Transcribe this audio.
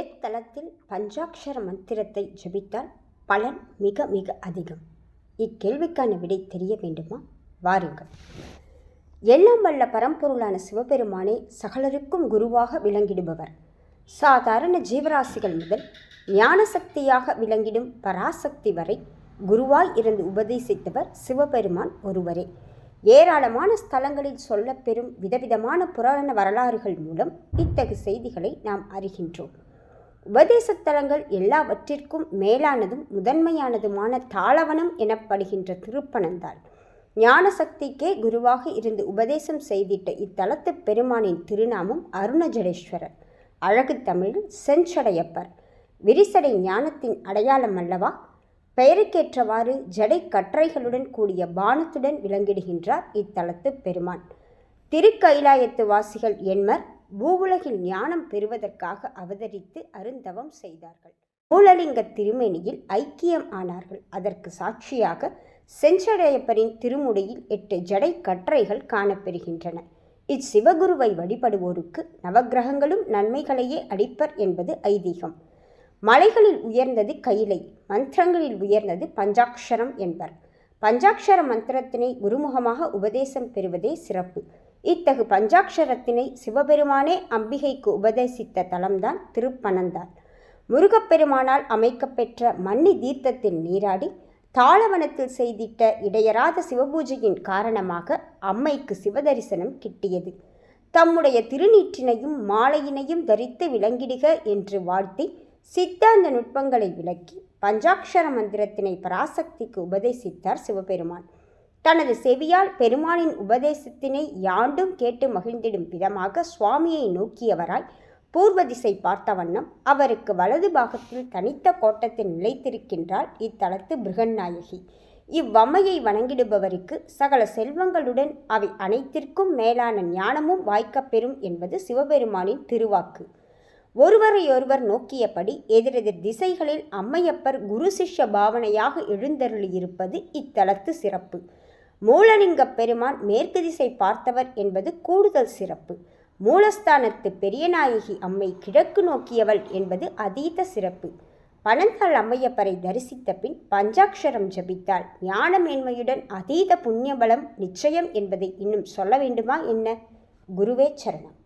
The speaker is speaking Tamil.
எத்தலத்தில் பஞ்சாக்ஷர மந்திரத்தை ஜபித்தால் பலன் மிக மிக அதிகம். இக்கேள்விக்கான விடை தெரிய வேண்டுமா? வாருங்கள். எல்லாம் வல்ல பரம்பொருளான சிவபெருமானே சகலருக்கும் குருவாக விளங்கிடுபவர். சாதாரண ஜீவராசிகள் முதல் ஞான சக்தியாக விளங்கிடும் பராசக்தி வரை குருவாய் இருந்து உபதேசித்தவர் சிவபெருமான் ஒருவரே. ஏராளமான ஸ்தலங்களில் சொல்லப்பெறும் விதவிதமான புராண வரலாறுகள் மூலம் இத்தகு செய்திகளை நாம் அறிகின்றோம். உபதேசத்தலங்கள் எல்லாவற்றிற்கும் மேலானதும் முதன்மையானதுமான தாளவனம் எனப்படுகின்ற திருப்பனந்தாள். ஞானசக்திக்கே குருவாக இருந்து உபதேசம் செய்திட்ட இத்தலத்து பெருமானின் திருநாமம் அருணஜடேஸ்வரர். அழகு தமிழில் செஞ்சடையப்பர். விரிசடை ஞானத்தின் அடையாளம் அல்லவா? பெயருக்கேற்றவாறு ஜடை கற்றைகளுடன் கூடிய பானத்துடன் விளங்கிடுகின்றார் இத்தலத்து பெருமான். திருக்கைலாயத்து வாசிகள் என்மர் பூவுலகில் ஞானம் பெறுவதற்காக அவதரித்து அருந்தவம் செய்தார்கள். மூலலிங்க திருமேனியில் ஐக்கியம் ஆனார்கள். அதற்கு சாட்சியாக செஞ்சடையப்பரின் திருமுடியில் எட்டு ஜடை கற்றைகள் காணப்பெறுகின்றன. இச்சிவகுருவை வழிபடுவோருக்கு நவக்கிரகங்களும் நன்மைகளையே அடிப்பர் என்பது ஐதீகம். மலைகளில் உயர்ந்தது கைலை மந்திரங்களில் உயர்ந்தது பஞ்சாட்சரம் என்பர். பஞ்சாட்சர மந்திரத்தினை குருமுகமாக உபதேசம் பெறுவதே சிறப்பு. இத்தகு பஞ்சாட்சரத்தினை சிவபெருமானே அம்பிகைக்கு உபதேசித்த தலம்தான் திருப்பனந்தாள். முருகப்பெருமானால் அமைக்கப்பெற்ற மன்னி தீர்த்தத்தில் நீராடி தாளவனத்தில் செய்திட்ட இடையராத சிவபூஜையின் காரணமாக அம்மைக்கு சிவதரிசனம் கிட்டியது. தம்முடைய திருநீற்றினையும் மாலையினையும் தரித்து விளங்கிடுக என்று வாழ்த்தி சித்தாந்த நுட்பங்களை விளக்கி பஞ்சாட்சர மந்திரத்தினை பராசக்திக்கு உபதேசித்தார் சிவபெருமான். தனது செவியால் பெருமானின் உபதேசத்தினை யாண்டும் கேட்டு மகிழ்ந்திடும் விதமாக சுவாமியை நோக்கியவராய் பூர்வ திசை பார்த்த வண்ணம் அவருக்கு வலது பாகத்தில் தனித்த கோட்டத்தில் நிலைத்திருக்கின்றாள் இத்தலத்து பிருகன்நாயகி இவ்வம்மையை வணங்கிடுபவருக்கு சகல செல்வங்களுடன் அவை அனைத்திற்கும் மேலான ஞானமும் வாய்க்கப்பெறும் என்பது சிவபெருமானின் திருவாக்கு. ஒருவரையொருவர் நோக்கியபடி எதிரெதிர் திசைகளில் அம்மையப்பர் குரு சிஷ்ய பாவனையாக எழுந்தருளியிருப்பது இத்தலத்து சிறப்பு. மூலலிங்கப் பெருமான் மேற்கு திசை பார்த்தவர் என்பது கூடுதல் சிறப்பு. மூலஸ்தானத்து பெரியநாயகி அம்மை கிழக்கு நோக்கியவள் என்பது அதீத சிறப்பு. பனந்தாள் அம்மையப்பரை தரிசித்த பின் பஞ்சாட்சரம் ஜபித்தால் ஞான மேன்மையுடன் அதீத புண்ணியபலம் நிச்சயம் என்பதை இன்னும் சொல்ல வேண்டுமா என்ன? குருவே சரணம்.